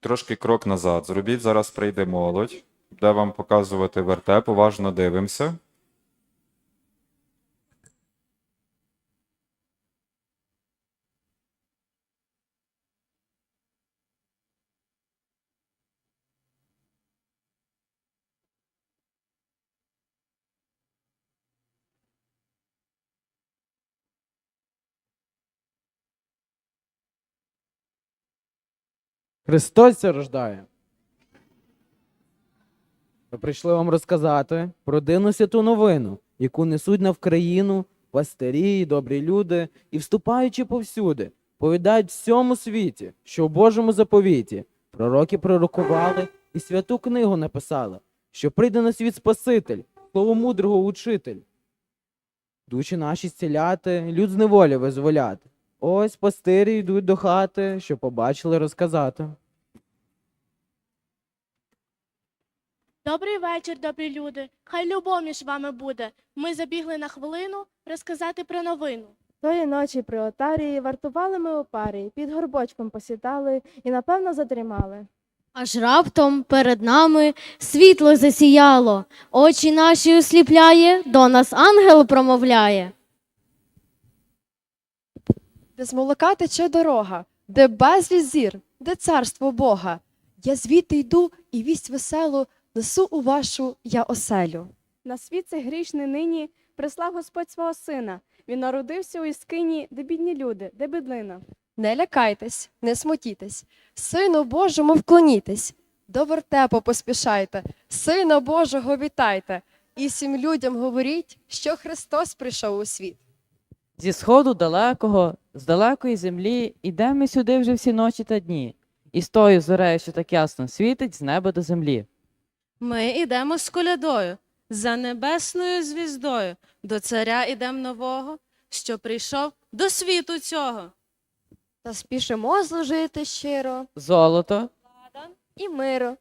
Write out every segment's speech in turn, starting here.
Трошки крок назад. Зробіть зараз прийде молодь. Де вам показувати вертеп, уважно дивимося. Христос рождає. Ми прийшли вам розказати про дивну святу новину, яку несуть на Вкраїну пастирі, добрі люди, і вступаючи повсюди, повідають всьому світі, що в Божому заповіті пророки пророкували і святу книгу написали, що прийде на світ Спаситель, слово мудрого учитель. Душі наші зціляти, люд з неволі визволяти. Ось пастирі йдуть до хати, що побачили розказати. Добрий вечір, добрі люди. Хай любов між вами буде. Ми забігли на хвилину розказати про новину. Тої ночі при отарії вартували ми у парі, під горбочком посідали і, напевно, задрімали. Аж раптом перед нами світло засіяло, очі наші осліпляє, до нас ангел промовляє. Де з молока тече дорога, де безліч зір, де царство Бога. Я звідти йду і вість веселу несу у вашу я оселю. На світ цей грішний нині прислав Господь свого сина. Він народився у Іскині, де бідні люди, де бедлина. Не лякайтесь, не смутітесь, Сину Божому вклонітесь, до вертепу поспішайте, Сина Божого вітайте, і всім людям говоріть, що Христос прийшов у світ. Зі сходу далекого, з далекої землі, ідемо сюди вже всі ночі та дні, і з тою зорею, що так ясно світить з неба до землі. Ми ідемо з колядою, за небесною звіздою, до царя ідем нового, що прийшов до світу цього. Та спішимо зложити щиро Золото, І миру.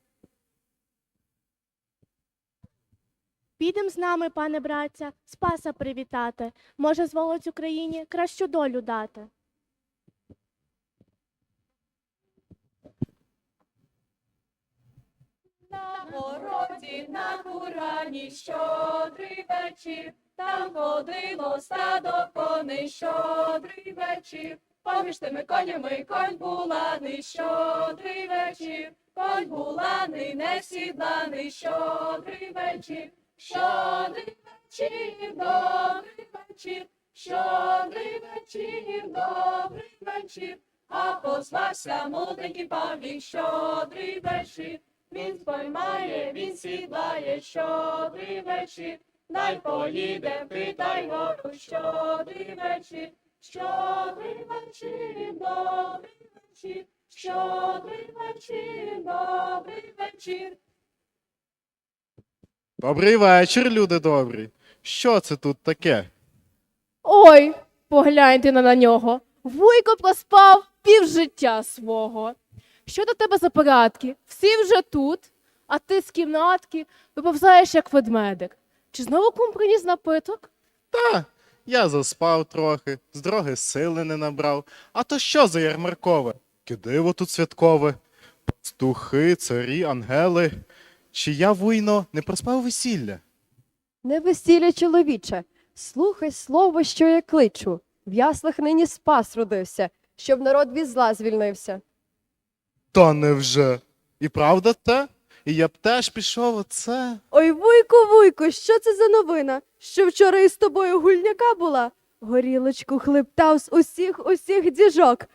Підем з нами, пане братця, Спаса привітати. Може, зволить Україні кращу долю дати. На городі на курані щодрий вечір, там ходило стадо коней щодрий вечір. Поміж тими конями конь буланий щодрий вечір, конь буланий, не сідланий щодрий вечір, щодрий вечір, добрий вечір, щодрий вечір, добрий вечір, а позвався молоденький Павлік, щодрий вечір. Він споймає, він сідлає щодрий вечір, най поїде, питай гору, щодрий вечір, щодрий вечір, добрий вечір, щодрий вечір, добрий вечір. Добрий вечір, люди добрі. Що це тут таке? Ой, погляньте на, на нього. Вуйко проспав півжиття свого. Що до тебе за порядки? Всі вже тут, а ти з кімнатки виповзаєш, як ведмедик. Чи знову кум приніс напиток? Та, я заспав трохи, з дороги сили не набрав. А то що за ярмаркове? Кидиво тут святкове. Пастухи, царі, ангели. Чи я, вуйно, не проспав весілля? Не весілля чоловіче, слухай слово, що я кличу. В яслах нині спас родився, щоб народ від зла звільнився. Та невже? І правда те? І я б теж пішов оце. Ой, вуйку, вуйку, що це за новина? Що вчора із тобою гульняка була? Горілочку хлептав з усіх усіх діжок.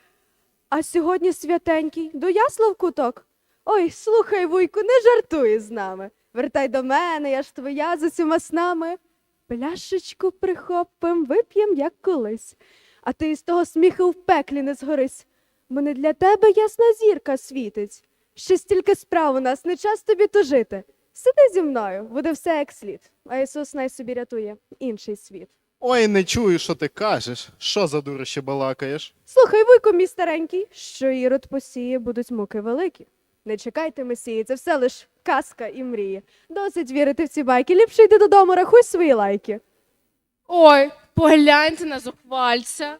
А сьогодні святенький, до ясла в куток. Ой, слухай, вуйку, не жартуй з нами. Вертай до мене, я ж твоя з усіма снами. Пляшечку прихопим, вип'єм, як колись. А ти з того сміху в пеклі не згорись. Мене для тебе ясна зірка світить. Ще стільки справ у нас, не час тобі тужити. Сиди зі мною, буде все як слід. А Ісус най собі рятує інший світ. Ой, не чую, що ти кажеш. Що за дурище балакаєш? Слухай, вуйку, мій старенький, що ірод посіє, будуть муки великі. Не чекайте месії, це все лиш казка і мрії. Досить вірити в ці байки. Ліпше йди додому, рахуй свої лайки. Ой, погляньте на зухвальця.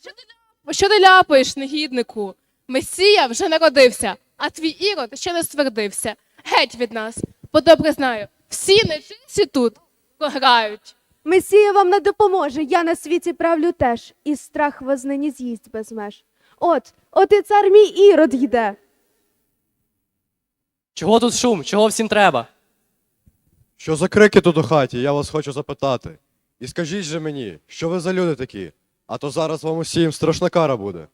Що ти, ляп- що ти ляпаєш, негіднику? Месія вже народився, а твій ірод ще не ствердився. Геть від нас, бо добре знаю, всі нечисті тут програють. Месія вам не допоможе, я на світі правлю теж, і страх вас нині з'їсть без меж. От, от і цар мій ірод йде. Чого тут шум? Чого всім треба? Що за крики тут у хаті, я вас хочу запитати. І скажіть же мені, що ви за люди такі? А то зараз вам усім страшна кара буде.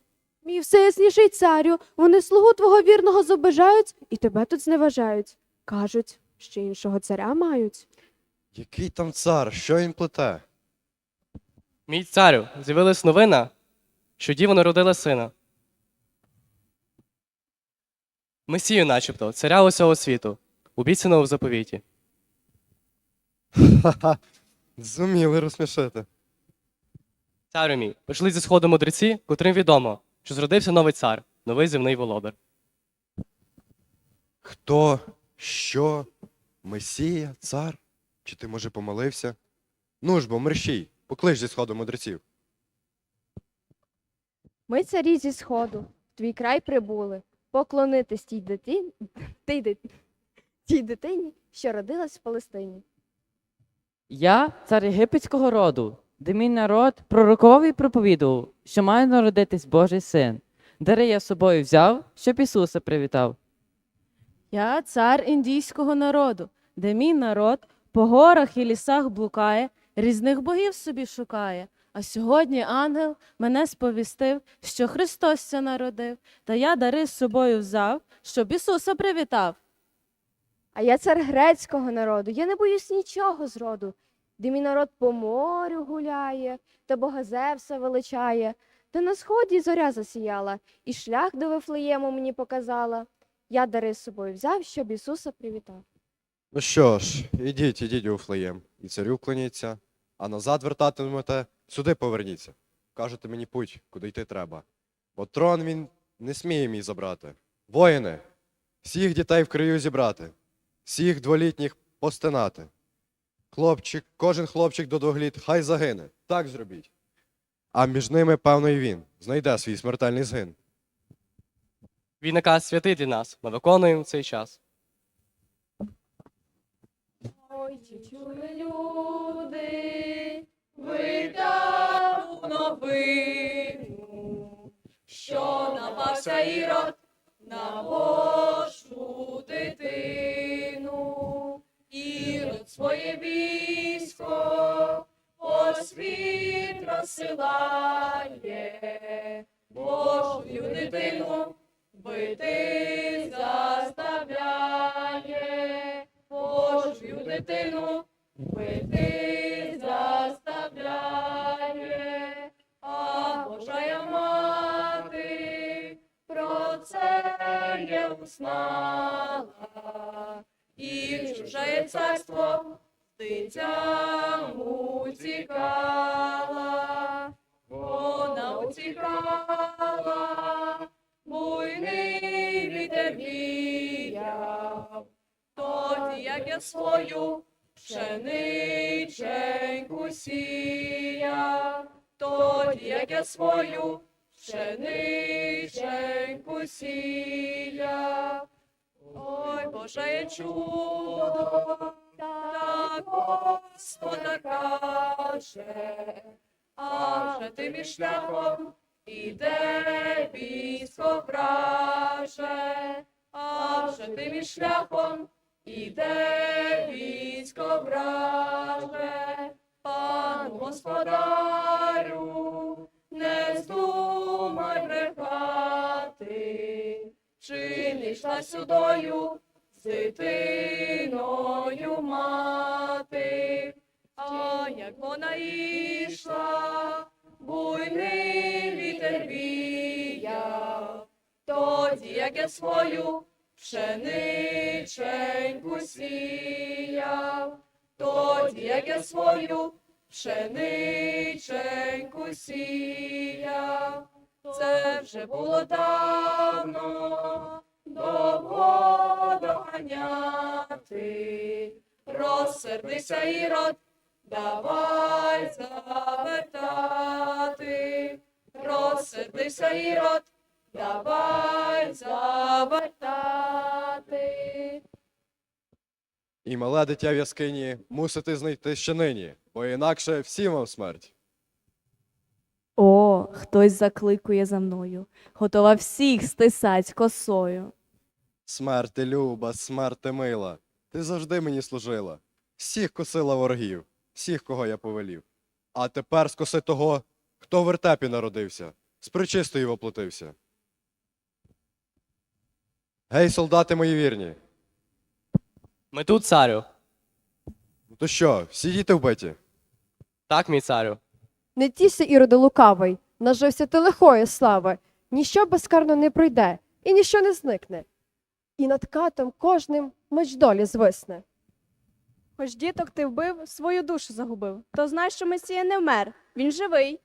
Мій всеясніший царю, вони слугу твого вірного зобижають і тебе тут зневажають. Кажуть, що іншого царя мають. Який там цар, що він плете? Мій царю, з'явилась новина, що діва народила сина. Месію, начебто, царя усього світу, обіцяного в заповіті. Ха-ха, зуміли розсмішити. Царю мій, пішли зі сходу мудреці, котрим відомо, що зродився новий цар, новий земний володар. Хто? Що? Месія? Цар? Чи ти, може, помолився? Ну ж бо, мерщій, поклич зі сходу мудреців. Ми царі зі сходу, в твій край прибули, поклонитись тій дитині, тій, дит- тій дитині, що родилась в Палестині. Я цар єгипетського роду, де мій народ пророкував і проповідував, що має народитись Божий син. Дари я з собою взяв, щоб Ісуса привітав. Я цар індійського народу, де мій народ по горах і лісах блукає, різних богів собі шукає. А сьогодні ангел мене сповістив, що Христос ся народив, та я дари з собою взяв, щоб Ісуса привітав. А я цар грецького народу, я не боюсь нічого зроду, де мій народ по морю гуляє, та бога Зевса величає, та на сході зоря засіяла, і шлях до Вифлеєму мені показала. Я дари з собою взяв, щоб Ісуса привітав. Ну що ж, ідіть, ідіть у Флеєм, і царю клоніться, а назад вертатимете, сюди поверніться. Кажете мені путь, куди йти треба. Бо трон він не сміє мій забрати. Воїни, всіх дітей в краю зібрати, всіх дволітніх постинати. Хлопчик, кожен хлопчик до двох літ хай загине. Так зробіть. А між ними, певно, і він знайде свій смертельний згин. Він наказ святий для нас, ми виконуємо цей час. Ой, чи чули люди, видав новину, що напався ірод на Божу дитину. Ірод своє військо по світ розсилає, Божую дитину бити заставляє. Дитину бити заставляє, а Божая мати про це є узнала, і чуже царство дитям утікала, вона утікала, я свою пшениченьку сіяв, тоді, як я свою пшениченьку сіяв. Ой, Боже чудо, так Господа каже, а вже тим шляхом іде військо враже, а вже тим шляхом іде військо враже, пан господарю, не здумай брехати, чи не йшла сюдою з дитиною мати, а як вона йшла, буйний вітер віяв, тоді, як я свою пшениченьку сіяв, тоді, як я свою пшениченьку сіяв, це вже було давно, довго доганяти, розсердися ірод, давай завертати, розсердися ірод, давай не завертати. І мале дитя в яскині мусите знайти ще нині, бо інакше всім вам смерть. О, хтось закликує за мною, готова всіх стисать косою. Смерти люба, смерти мила, ти завжди мені служила. Всіх косила ворогів, всіх, кого я повелів. А тепер скоси того, хто в вертепі народився, з причистою воплотився. Гей, солдати мої вірні, Ми тут, царю. ну то що, всі діти вбиті? Так, мій царю. Не тійся, Іроде лукавий, нажився ти лихої слави. Ніщо безкарно не пройде, і ніщо не зникне. І над катом кожним меч долі звисне. Хоч діток ти вбив, свою душу загубив. То знай, що Месія не вмер, він живий.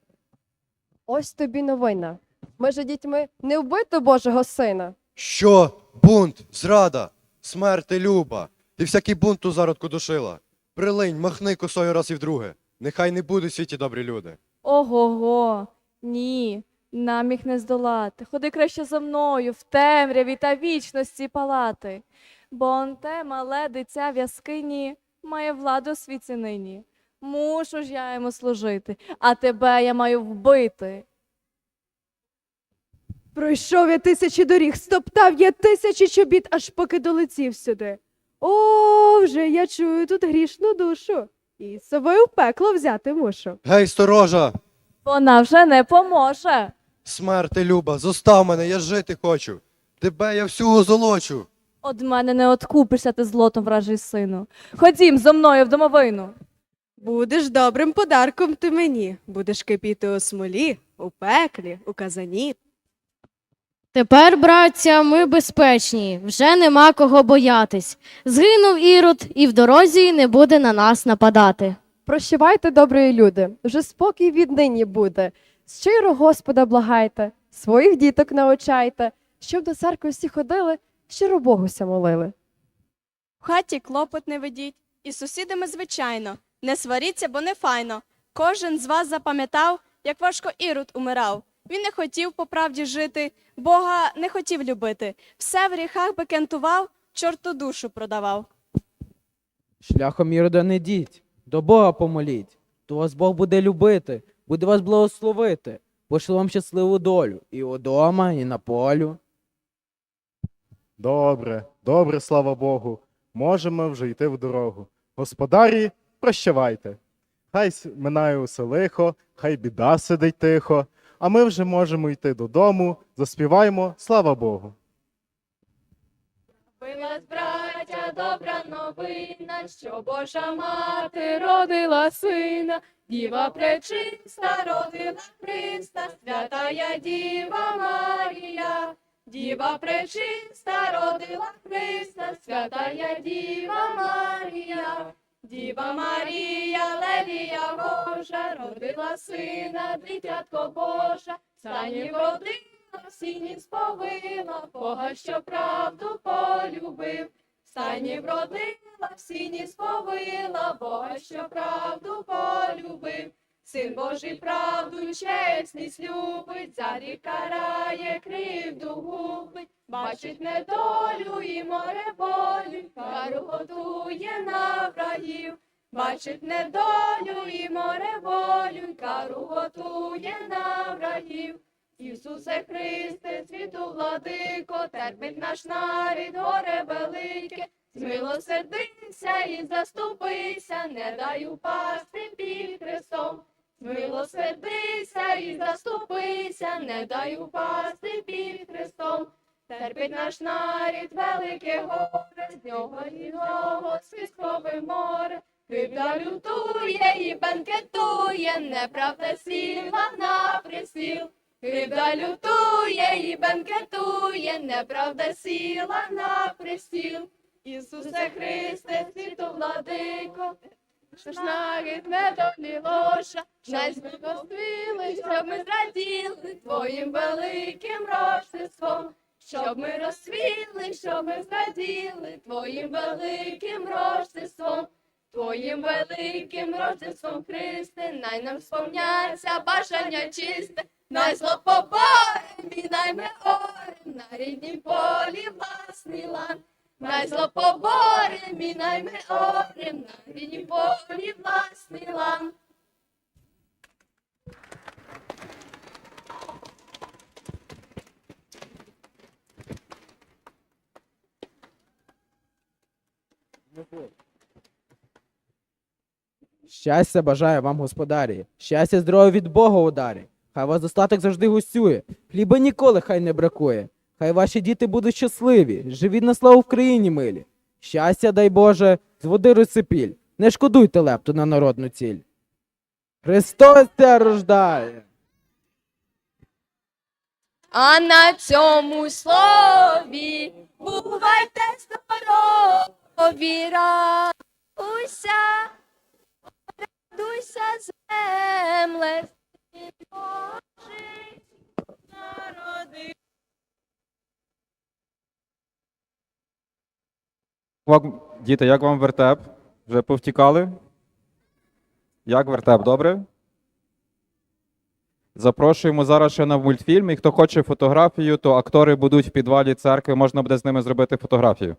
Ось тобі новина. Ми же дітьми не вбито Божого сина. Що? Бунт, зрада, смерти люба. Ти всякий бунт ту зародку душила. Прилинь, махни косою раз і вдруге. Нехай не будуть світі добрі люди. Ого-го, ні, нам їх не здолати. Ходи краще за мною в темряві та вічності палати. Бо он те мале дитя в яскині має владу у світі нині. Мушу ж я йому служити, а тебе я маю вбити. Пройшов я тисячі доріг, стоптав я тисячі чобіт, аж поки долетів сюди. О, вже я чую тут грішну душу. І з собою в пекло взяти мушу. Гей, сторожа! Вона вже не поможе. Смерти люба, зостав мене, я жити хочу. Тебе я всю озолочу. Од мене не откупишся ти злотом вражий сину. Ходім зо мною в домовину. Будеш добрим подарком ти мені, будеш кипіти у смолі, у пеклі, у казані. Тепер, браття, ми безпечні, вже нема кого боятись. Згинув ірод, і в дорозі не буде на нас нападати. Прощавайте, добрі люди, вже спокій віднині буде. Щиро Господа благайте, своїх діток научайте, щоб до церкви всі ходили, щиро Богуся молили. В хаті клопот не ведіть, і з сусідами, звичайно. Не сваріться, бо не файно. Кожен з вас запам'ятав, як важко Ірод умирав. Він не хотів по правді жити, Бога не хотів любити. Все в гріхах бекентував, чорту душу продавав. Шляхом Ірода не йдіть, до Бога помоліть. То вас Бог буде любити, буде вас благословити, пошле вам щасливу долю і удома, і на полю. Добре, добре, слава Богу. Можемо вже йти в дорогу. Господарі, прощавайте. Хай минає усе лихо, хай біда сидить тихо, а ми вже можемо йти додому, заспіваємо, слава Богу. Билась, браття, добра новина, що Божа мати родила сина, діва пречиста родила Христа, святая Діва Марія. Діва пречиста родила Христа, святая Діва Марія. Діва Марія, левія Божа, родила сина, дитятко Божа, стані родила, сіні сповила, Бога, що правду полюбив. Стані вродила, в сіні сповила, Бога, що правду полюбив. Син Божий правду чесність любить, зарі карає, кривду губить, бачить недолю і море болю, кару готує на врагів. Бачить недолю і море болю, кару готує на врагів. Ісусе Христе, світу владико, терпить наш нарід, горе велике, змилосердися і заступися, не дай упасти під Христом. Змилосердися і заступися, не дай упасти під Христом. Терпить наш нарід велике горе, з нього і нього свісткове море. Кривда лютує і бенкетує, неправда сіла на присіл. Кривда лютує і бенкетує, неправда сіла на престіл. Ісусе Христе, світу владико, ж навіть недолі лоша, най зблагословили, щоб ми зраділи Твоїм великим рождеством, щоб ми розсвіли, щоб ми зраділи Твоїм великим рождеством. Твоїм великим рождеством Христе, най нам сповняться бажання чисте, най зло поборем, мінайме орем, на ріднім полі власний лан. Най зло поборем, мінайме орем, на ріднім полі власний лан. Щастя бажаю вам, господарі, щастя здоров'я від Бога ударі. Хай вас достаток завжди гостює, хліба ніколи хай не бракує. Хай ваші діти будуть щасливі, живіть на славу в країні милі. Щастя, дай Боже, з води розсипіль. Не шкодуйте лепту на народну ціль. Христос ся рождає! А на цьому слові бувайте здорові, радуйся, радуйся, земле, Діти, як вам вертеп? Вже повтікали? Як вертеп, добре? Запрошуємо зараз ще на мультфільм. І хто хоче фотографію, то актори будуть в підвалі церкви, можна буде з ними зробити фотографію.